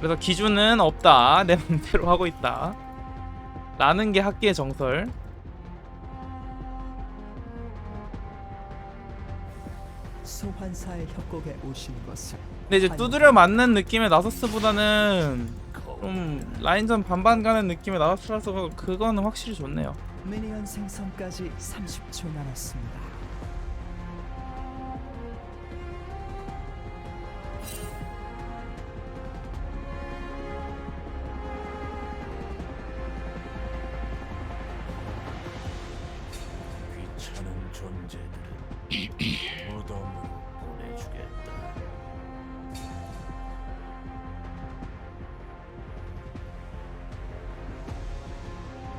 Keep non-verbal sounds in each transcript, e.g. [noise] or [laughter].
그래서 기준은 없다. [laughs] 내 맘대로 하고 있다. 라는 게 학계의 정설. 소환사의 협곡에 오신 것을 근데 이제 두드려 맞는 느낌의 나서스보다는 좀 라인전 반반 가는 느낌의 나서스라서 그거는 확실히 좋네요. 미니언 생성까지 30초 남았습니다.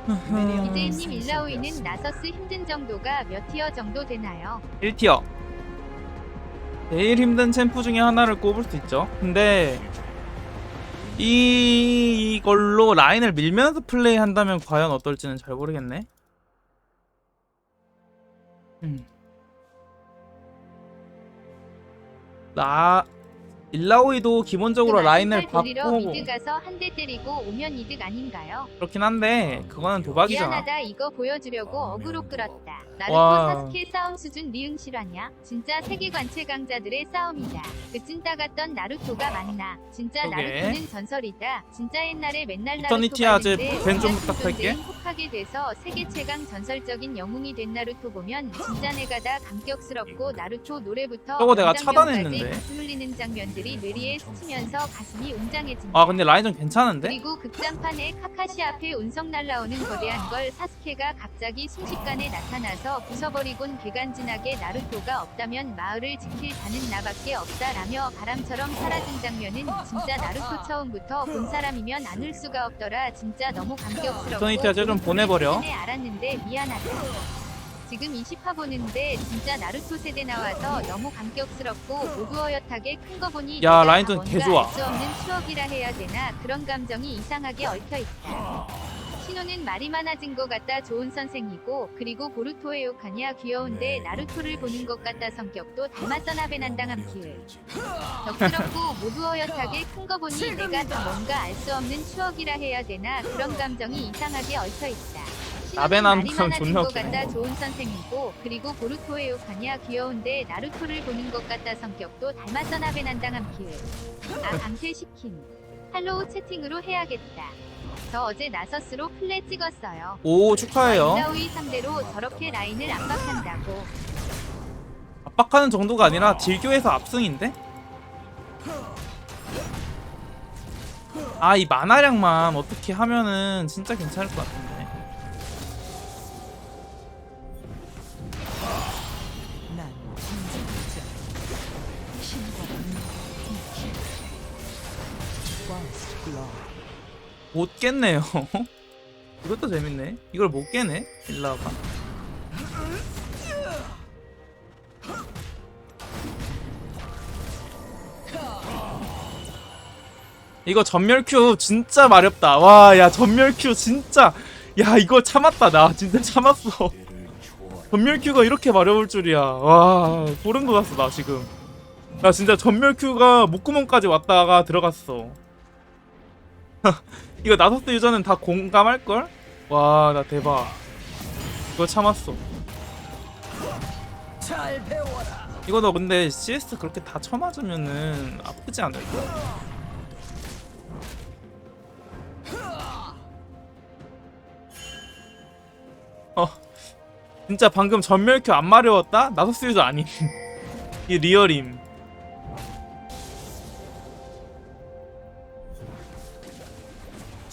생성되었습니다. 일라오이는 나서스 힘든 정도가 몇 티어 정도 되나요? 1티어. 제일 힘든 챔프 중에 하나를 꼽을 수 있죠. 근데 이- 이걸로 라인을 밀면서 플레이한다면 과연 어떨지는 잘 모르겠네. 음. 나 일라오이도 기본적으로 그 라인을 바꾸고 미드 가서 한 대 때리고 오면 이득 아닌가요? 그렇긴 한데 그거는 도박이잖아. 미안하다 이거 보여주려고 어그로 끌었다. 나루토 와. 사스케 싸움 수준 리응 실화냐? 진짜 세계관 최강자들의 싸움이다. 그 찐따 같던 나루토가 맞나? 진짜 그러게. 나루토는 전설이다. 진짜 옛날에 맨날 이터니티 나루토가 아재 밴좀 그냥 부탁할게. 좀 혹하게 돼서 세계 최강 전설적인 영웅이 된 나루토 보면 진짜 내가 다 감격스럽고 나루토 노래부터 저거 내가 명장면까지 차단했는데. 가슴 흘리는 장면들이 뇌리에 스치면서 가슴이 웅장해진다. 아 근데 라인전 괜찮은데? 그리고 극장판에 카카시 앞에 운석 날라오는 거대한 걸 사스케가 갑자기 순식간에 나타나서 부숴버리곤 개간지나게 나루토가 없다면 마을을 지킬 자는 나밖에 없다라며 바람처럼 사라진 장면은 진짜 나루토 처음부터 본 사람이면 안울 수가 없더라 진짜 너무 감격스럽고 토니티 아재 좀 보내버려. 알았는데 미안하다 지금 20화 보는데 진짜 나루토 세대 나와서 너무 감격스럽고 오브어엿하게 큰 거 보니 야, 내가 라인전 뭔가 개 좋아. 알수 없는 추억이라 해야 되나 그런 감정이 이상하게 얽혀 있다. 신호는 말이 많아진 것 같다 좋은 선생이고 그리고 보루토에 욕하냐 귀여운데 나루토를 보는 것 같다 성격도 닮았더나 배난당 함 키을 덕스럽고 모두 어엿하게 큰 거 보니 내가 좀 뭔가 알 수 없는 추억이라 해야 되나 그런 감정이 이상하게 얽혀 있다. 나베난 신호는 감 말이 존나 것. 같다 좋은 선생이고 그리고 보루토에 욕하냐 귀여운데 나루토를 보는 것 같다 성격도 닮았더나 배난당 함 키을 아 강퇴시킴 할로우 채팅으로 해야겠다. 저 어제 나서스로 플레 찍었어요. 오 축하해요. 일라우이 상대로 저렇게 라인을 압박한다고. 압박하는 정도가 아니라 딜교에서 압승인데? 아 이 만화량만 어떻게 하면은 진짜 괜찮을 것 같은데 못 깼네요. [laughs] 이것도 재밌네. 이걸 못 깨네? 일라가 이거 전멸 큐 진짜 마렵다. 와 야 전멸 큐 진짜. 야 이거 참았다 나. 진짜 참았어. [laughs] 전멸 큐가 이렇게 마려울 줄이야. 와 소름 돋았어 나 지금. 나 진짜 전멸 큐가 목구멍까지 왔다가 들어갔어 [laughs] 이거 나서스 유저는 다 공감할걸? 와 나 대박 이거 참았어. 이거 너 근데 CS 그렇게 다 쳐맞으면은 아프지 않을까? 어 진짜 방금 전멸큐 안 마려웠다? 나서스 유저 아님 [laughs] 이 리얼임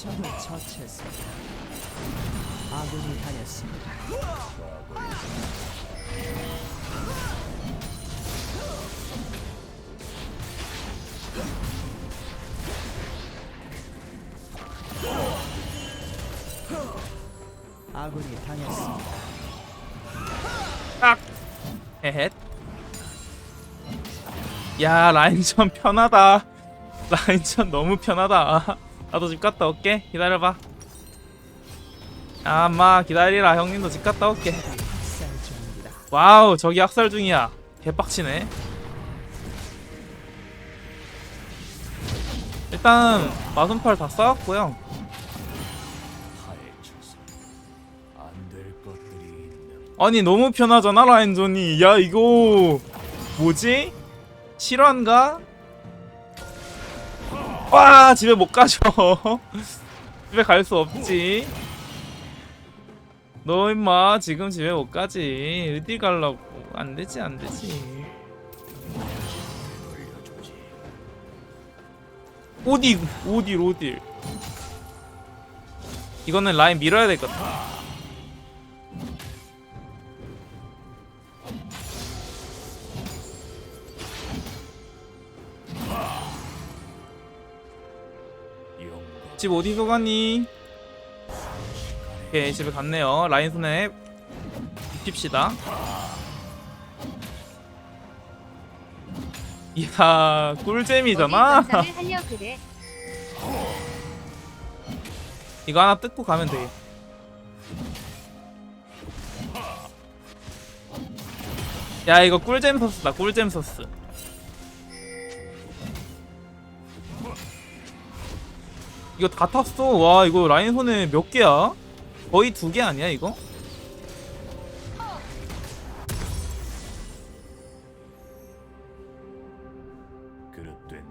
적을 처치했습니다. 아군이 당했습니다. 아군이 당했습니다. 딱 헤헷 야 라인전 편하다 [laughs] 라인전 너무 편하다 나도 집 갔다 올게. 기다려봐. 아마 기다리라. 형님도 집 갔다 올게. 와우 저기 학살 중이야. 개빡치네. 일단 마순팔 다 쌓았고요. 아니 너무 편하잖아 라인전이. 야 이거 뭐지? 실화인가? 와 집에 못 가죠 [laughs] 집에 갈 수 없지. 너 임마 지금 집에 못 가지. 어디 갈라고? 안 되지 안 되지. 어디 어딜 어딜. 이거는 라인 밀어야 될 것 같아 집 어디서 가니? 오케이 집에 갔네요 라인 손에 입힙시다 이야 꿀잼이잖아. [laughs] 이거 하나 뜯고 가면 돼 야 이거 꿀잼 소스다 꿀잼 소스 이거 다 탔어 와 이거 라인 손에 몇 개야? 거의 두 개 아니야 이거?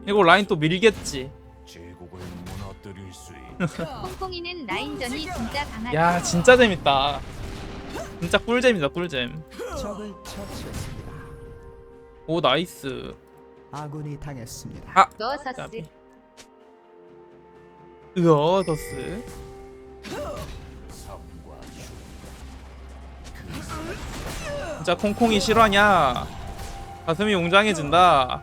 이거 라인 또 밀겠지 제국을 무너뜨릴 수 있는 콩콩이는 [laughs] 라인전이 진짜 강하다. 야 진짜 재밌다 진짜 꿀잼이다 꿀잼 적을 처치했습니다. 오 나이스 아군이 당했습니다. 아 넣어서스. 으어 더스. 진짜 콩콩이 실화냐 가슴이 웅장해진다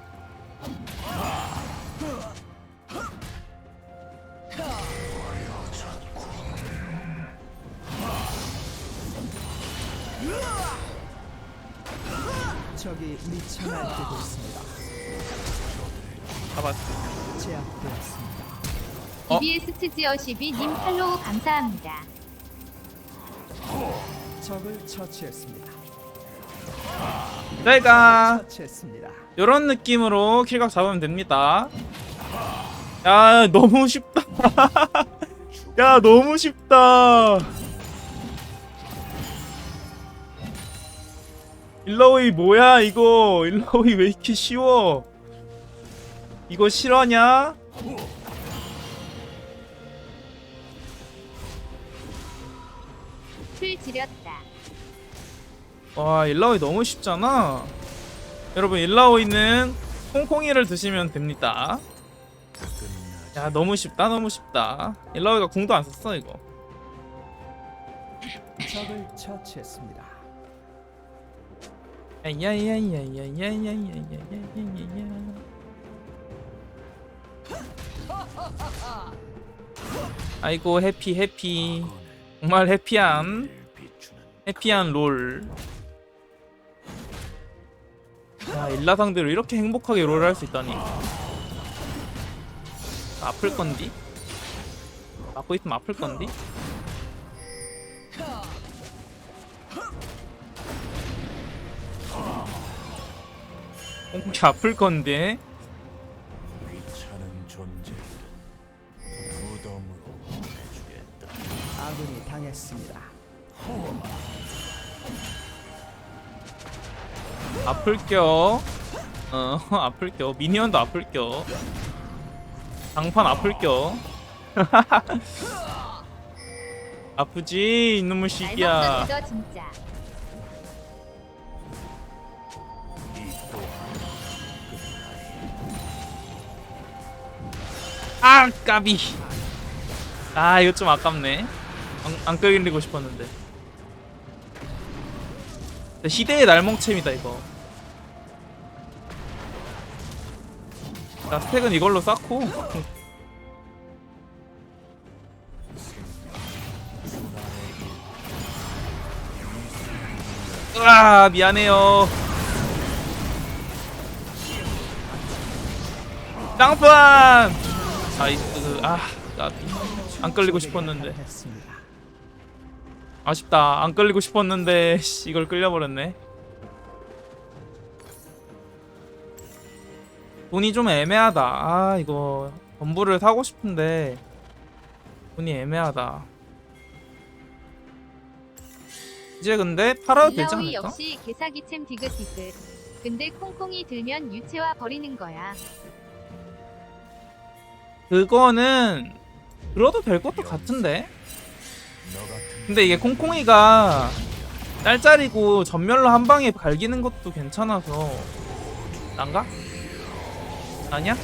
적이 미쳐 날뛰고 있습니다. 잡았어 제압되었습니다. 어? EBS 트지어 12님 팔로우 감사합니다. 적을 처치했습니다. 내가 처치했습니다. 요런 느낌으로 킬각 잡으면 됩니다 야 너무 쉽다 [laughs] 야 너무 쉽다 일러웨이 뭐야 이거 일러웨이 왜 이렇게 쉬워 이거 실화냐? 풀 지렸다. 와 일라오이 너무 쉽잖아. 여러분 일라오이는 콩콩이를 드시면 됩니다. 야 너무 쉽다 너무 쉽다. 일라오이가 궁도 안 썼어 이거. 적을 처치했습니다. 아이고 해피 해피 정말 해피한 해피한 롤. 야 일라 상대로 이렇게 행복하게 롤을 할 수 있다니. 아플 건디? 맞고 있으면 아플 건디? 꽁꽁이 아플 건데? 했습니다. 아플 겨. 어, 아플 겨. [laughs] 미니언도 아플 겨. 장판 아플 겨. [laughs] 아프지 이놈의 날 시기야. 먹다 늦어 진짜. 이 또한 아 까비. 아 이거 좀 아깝네. 안, 안 끌리고 싶었는데. 진짜 희대의 날멍챔이다 이거. 자 스택은 이걸로 쌓고. [laughs] 으아 미안해요. 땅판. 나이스. 아 까비. 안 끌리고 싶었는데. 아쉽다. 안 끌리고 싶었는데 [laughs] 씨, 이걸 끌려버렸네. 돈이 좀 애매하다. 아 이거 건물을 사고 싶은데 돈이 애매하다. 이제 근데 팔아도 되지 않을까? 역시 개사기챔 디귿디귿. 근데 콩콩이 들면 유채화 버리는 거야. 그거는 들어도 될 것도 같은데. 근데 이게 콩콩이가 짤짤이고 전멸로 한 방에 갈기는 것도 괜찮아서 난가? 아니야?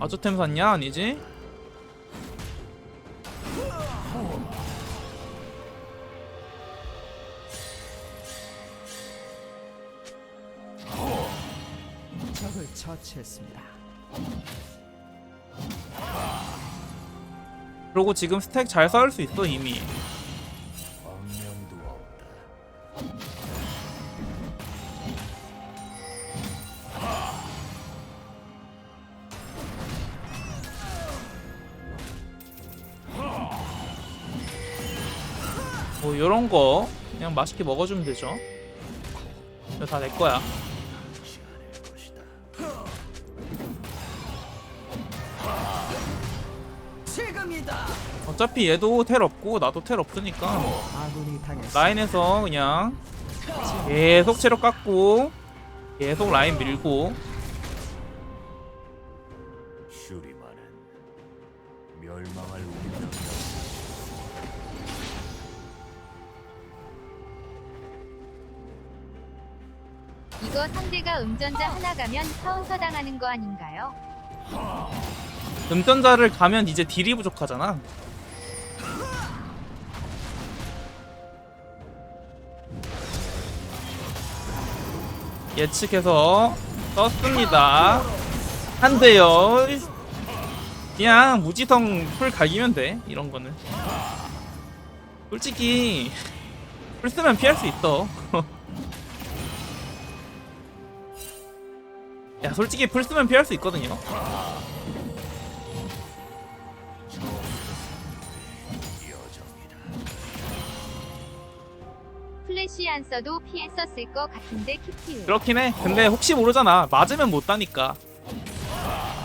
아조템 샀냐? 아니지? 처치했습니다. 그러고 지금 스택 잘 쌓을 수 있어 이미. 뭐 요런 거 그냥 맛있게 먹어주면 되죠 이거 다 내 거야 어차피 얘도 텔 없고 나도 텔 없으니까 당했습니다. 라인에서 그냥 계속 체력 깎고 계속 라인 밀고 슈리만은 멸망할 운명이다. 이거 상대가 음전자 하나 가면 카운터 당하는 거 아닌가요? 음전자를 가면 이제 딜이 부족하잖아 예측해서 썼습니다. 한 대요. 그냥 무지성 풀 갈기면 돼 이런 거는. 솔직히 풀 쓰면 피할 수 있어. [laughs] 야 솔직히 풀 쓰면 피할 수 있거든요 플래시 안 써도 피했었을 것 같은데 키티우. 그렇긴 해. 근데 혹시 모르잖아. 맞으면 못 다니까.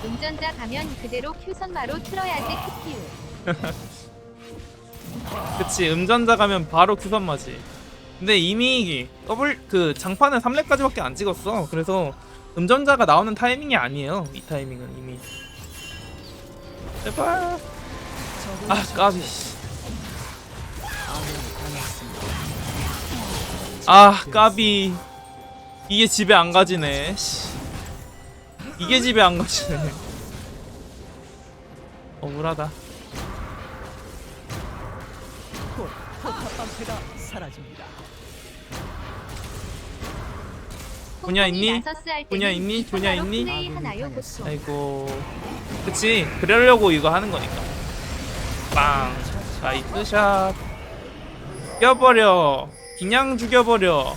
음전자 가면 그대로 큐선마로 틀어야지 키티우. [laughs] 그치. 음전자 가면 바로 큐선 맞이 근데 이미 더블 그 장판은 3렙까지밖에 안 찍었어. 그래서 음전자가 나오는 타이밍이 아니에요. 이 타이밍은 이미. 제발. 아 까비 아 까비. 이게 집에 안 가지네. 씨. 이게 집에 안 가지네. [laughs] 억울하다. 곧 포탑방패가 사라집니다. 분야 있니? 분야 있니? 이 분야 있니? 아이고. 그치? 그러려고 이거 하는 거니까. 빵. 나이스 샷. 죽여버려 그냥 죽여버려.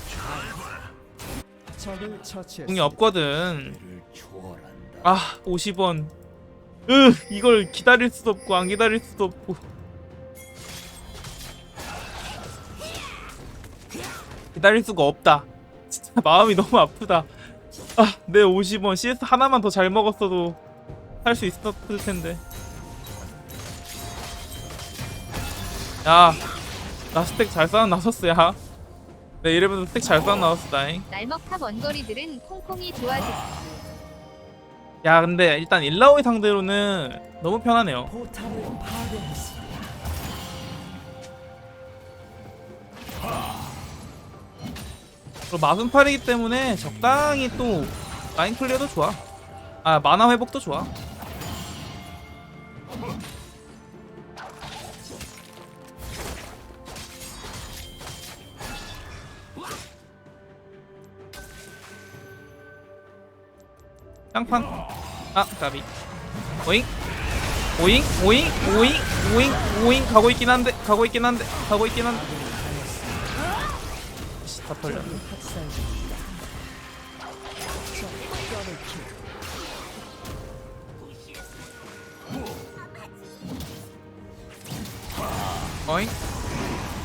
궁이 없거든. 아 50원. 으 이걸 기다릴 수도 없고 안 기다릴 수도 없고. 기다릴 수가 없다. 진짜 마음이 너무 아프다. 아내 50원. CS 하나만 더 잘 먹었어도 할 수 있었을 텐데. 야나 스택 잘 쌓아 나섰어 야 내 이래봬도 스택 잘 쌓아 나왔어 다잉 날먹탑 원거리들은 콩콩이 좋아졌지. 야 근데 일단 일라오이 상대로는 너무 편하네요 포탑을 파괴했습니다. 그리고 마순팔이기 때문에 적당히 또 라인 클리어도 좋아 아 만화 회복도 좋아 쌍판 아 까비 오잉 오잉 오잉 오잉 오잉 오잉 가고 있긴 한데 가고 있긴 한데 가고 있긴 한데 씨, 다 털렸네. 어잉?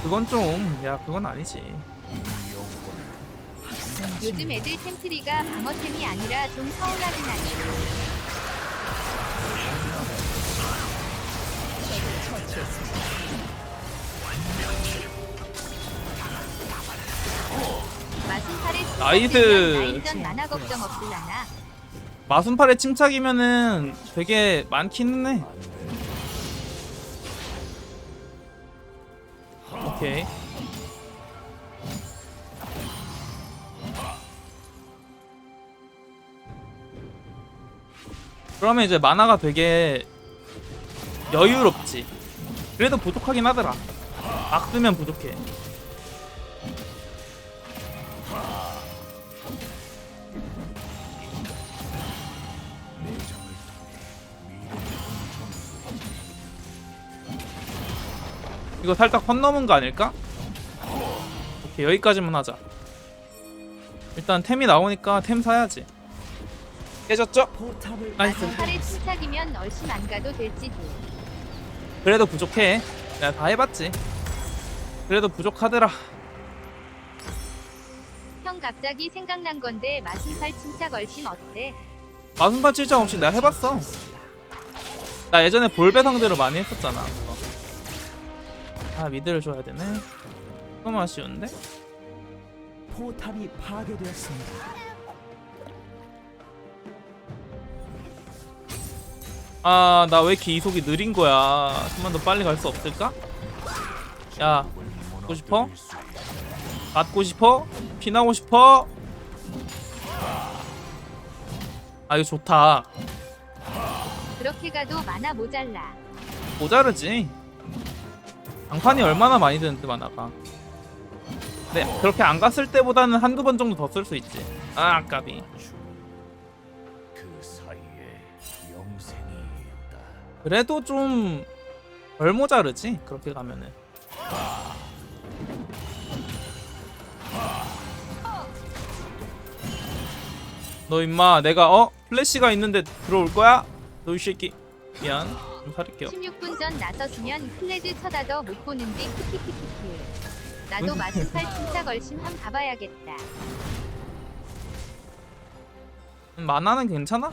그건 좀, 야, 그건 아니지. 요즘 애들 템트리가 방어템이 아니라 좀 서운하긴 하네. 마순팔에 나이스. 라인전 만화 걱정 없을라나. 마순팔의 침착이면은 되게 많긴 해. 오케이. 그러면 이제 만화가 되게 여유롭지. 그래도 부족하긴 하더라. 막 쓰면 부족해. 이거 살짝 선 넘은 거 아닐까? 오케이 여기까지만 하자 일단 템이 나오니까 템 사야지 깨졌죠? 나이스 마순팔에 침착이면 얼씬 안 가도 될지도. 그래도 부족해 내가 다 해봤지 그래도 부족하더라 형 갑자기 생각난 건데 마순팔 침착 얼씬 어때? 마순판 칠장 없이 내가 해봤어 나 예전에 볼배 상대로 많이 했었잖아 그거. 아 미드를 줘야 되네 너무 아쉬운데? 포탑이 파괴되었습니다. 아 나 왜 이렇게 이속이 느린 거야 좀만 더 빨리 갈 수 없을까? 야 갖고 싶어? 갖고 싶어? 피나고 싶어? 아 이거 좋다 그렇게 가도 만화 모자라. 모자르지 장판이 얼마나 많이 드는데 만화가 네 그렇게 안 갔을 때보다는 한두 번 정도 더 쓸 수 있지 아 아까비 그래도 좀 덜 모자르지 그렇게 가면은 너 임마 내가 어 플래시가 있는데 들어올 거야? 너 이 새끼 미안 좀 살릴게요 16분 전 나섰으면 클레드 쳐다도 못 보는데 키키키키키. 나도 마순팔 침착 얼씬 함 가봐야겠다. 음, 만화는 괜찮아?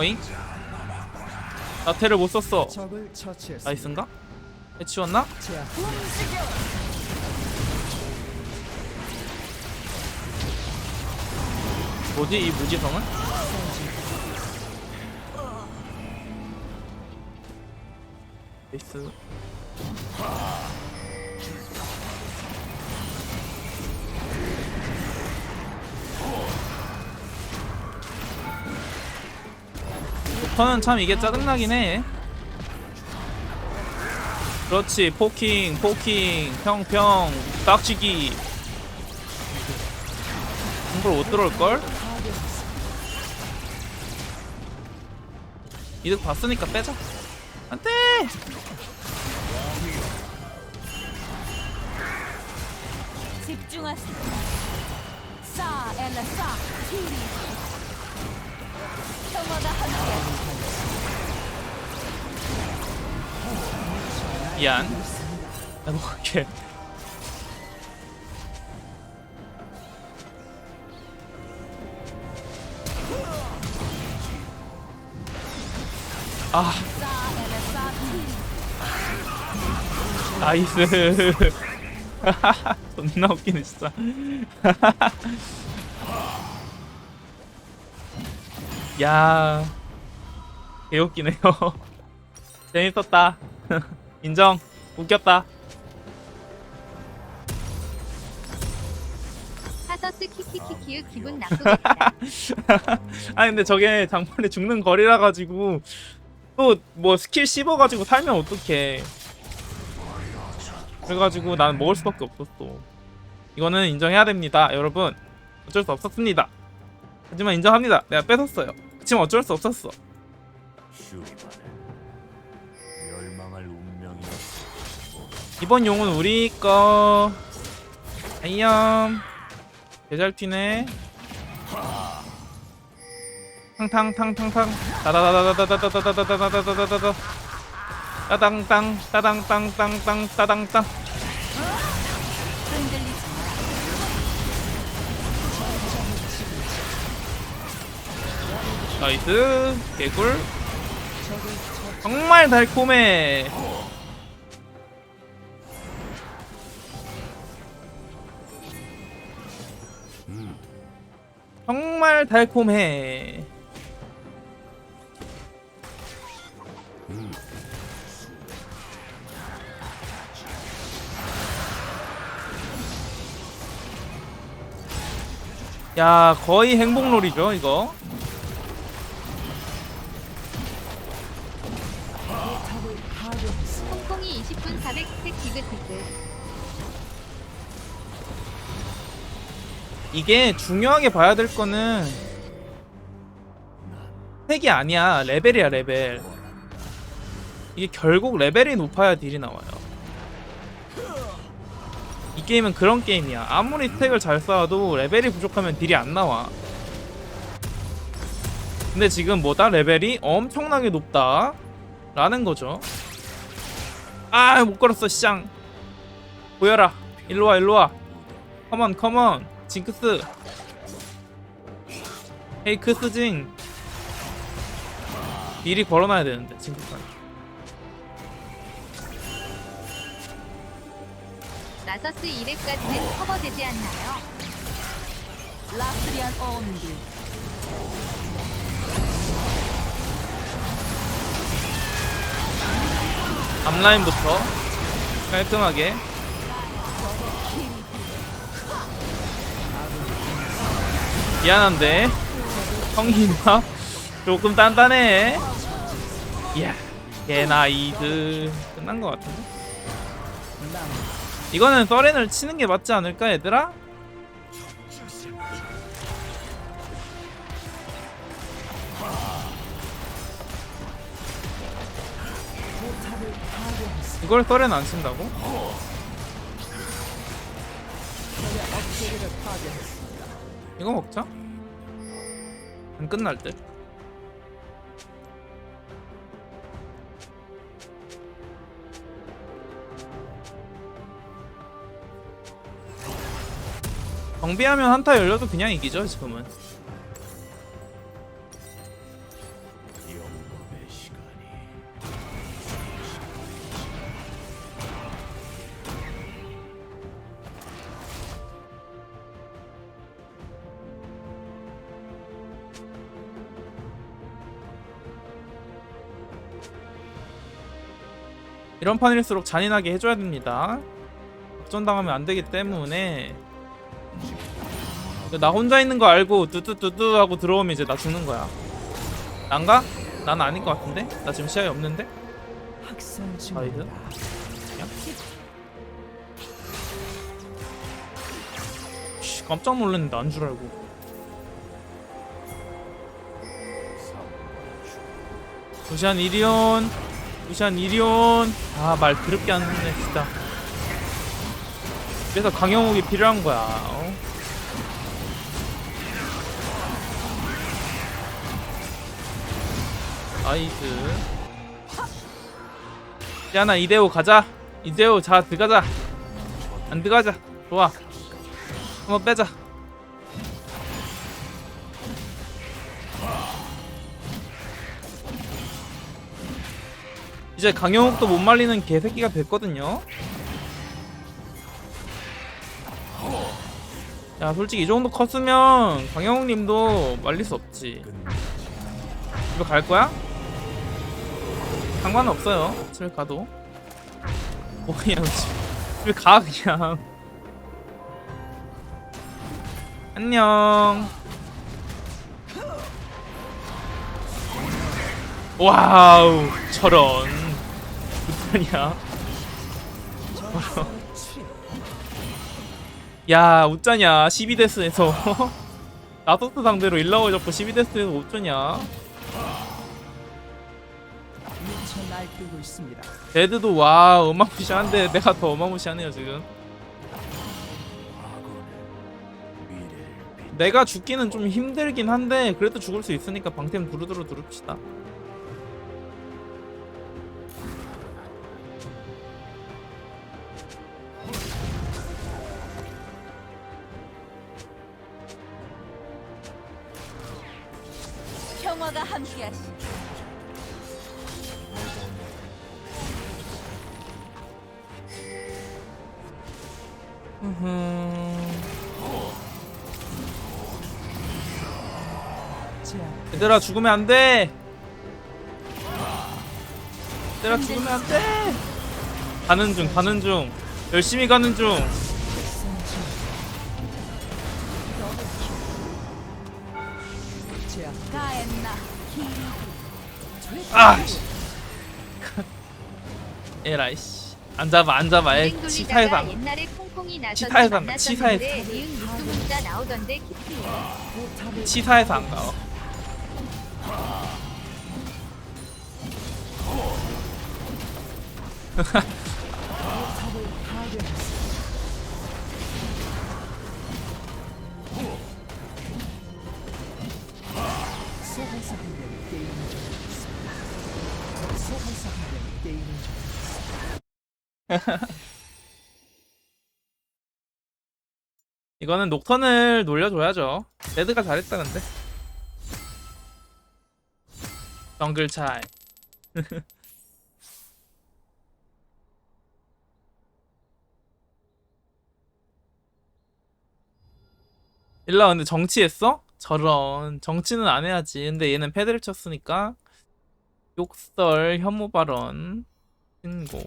어잉? 나태를 못 썼어. 나이스인가? 해치웠나? 뭐지 이 무지성은? 나이스 저는 참 이게 짜증나긴 해. 그렇지 포킹 포킹 평평 빡치기. 이걸 못 들어올걸? 이득 봤으니까 빼자. 안돼! 집중하세요. 미안. 아싸 엘라 싸 티리. 나이스. [laughs] 존나 웃기네 진짜 [laughs] 야 개웃기네요. [laughs] 재밌었다. [laughs] 인정. 웃겼다. 하서스 키키키키의 기분 나쁘겠다. [laughs] 아 근데 저게 장판에 죽는 거리라 가지고 또 뭐 스킬 씹어 가지고 살면 어떡해. 그래가지고 나는 먹을 수밖에 없었어. 이거는 인정해야 됩니다 여러분. 어쩔 수 없었습니다. 하지만 인정합니다. 내가 뺏었어요 그치만 어쩔 수 없었어. 이번 용은 우리 거. 아이염 개잘 튀네. 탕탕탕탕탕. 따다다다다다다다다다다다다다다 따당땅 따당땅땅땅 따당땅 흔들리지 나이스. 개굴 정말 달콤해. 정말 달콤해. 야 거의 행복놀이죠 이거 이게 중요하게 봐야 될 거는 색이 아니야. 레벨이야 레벨. 이게 결국 레벨이 높아야 딜이 나와요. 이 게임은 그런 게임이야. 아무리 스택을 잘 쌓아도 레벨이 부족하면 딜이 안 나와. 근데 지금 뭐다? 레벨이 엄청나게 높다. 라는 거죠 아 못 걸었어 시장. 보여라. 일로와 일로와. 컴온 컴온. 징크스. 헤이 크스 징 미리 걸어놔야 되는데 징크스 나서스 2렙까지는 커버되지 않나요? 라스리안 온기. 앞라인부터 깔끔하게. 미안한데 성희나 조금 단단해. 이야 개나이드 끝난 것 같은데? 이거는 서렌을 치는 게 맞지 않을까 얘들아? 이걸 서렌 안 파괴했습니다. 이거 먹자. 안 끝날 듯 정비하면 한타 열려도 그냥 이기죠 지금은 이런 판일수록 잔인하게 해줘야 됩니다 역전당하면 안 되기 때문에 나 혼자 있는 거 알고 뚜뚜뚜뚜 하고 들어오면 이제 나 죽는 거야 난가? 난 아닌 것 같은데? 나 지금 시야에 없는데? 아이드? 씨, 깜짝 놀랐는데 안 줄 알고 루시안 이리온 루시안 이리온. 아 말 그렇게 안 듣네 진짜. 그래서 강영욱이 필요한 거야 어? 나이스. 야나 이대호 가자. 이대호 자 들어가자. 안 들어가자. 좋아. 한번 빼자 이제 강영욱도 못 말리는 개새끼가 됐거든요 야 솔직히 이 정도 컸으면 강영욱님도 말릴 수 없지 이거 갈 거야? 상관없어요 집에 가도 뭐 집- 집에 가 그냥 안녕. 와우, 저런. 웃자냐? 야, 웃자냐? 12데스에서. [laughs] 나소스 상대로 일라오 잡고 12데스에서 어쩌냐? 미쳐 날뛰고 있습니다. 데드도 와, 어마무시한데 내가 더 어마무시하네요, 지금. 내가 죽기는 좀 힘들긴 한데 그래도 죽을 수 있으니까 방템 두루두루 두릅시다 평화가 함께하시. 얘들아 죽으면 안 돼. 얘들아 죽으면 안 돼. 가는 중 가는 중. 열심히 가는 중 아! 씨. [laughs] 에라이 씨. 안 잡아 안 잡아 에 치사의 돌리다가 방 옛날에 콩콩이 나서 치사의 방, 치사의 만났었는데 니은 유튜 문자 나오던데 깊이 포탑을 치사해서 안가 [laughs] 이거는 녹턴을 놀려줘야죠. 레드가 잘했다 근데. 정글 차이. [laughs] 일라 근데 정치했어? 저런. 정치는 안 해야지. 근데 얘는 패드를 쳤으니까. 욕설 혐오 발언 신고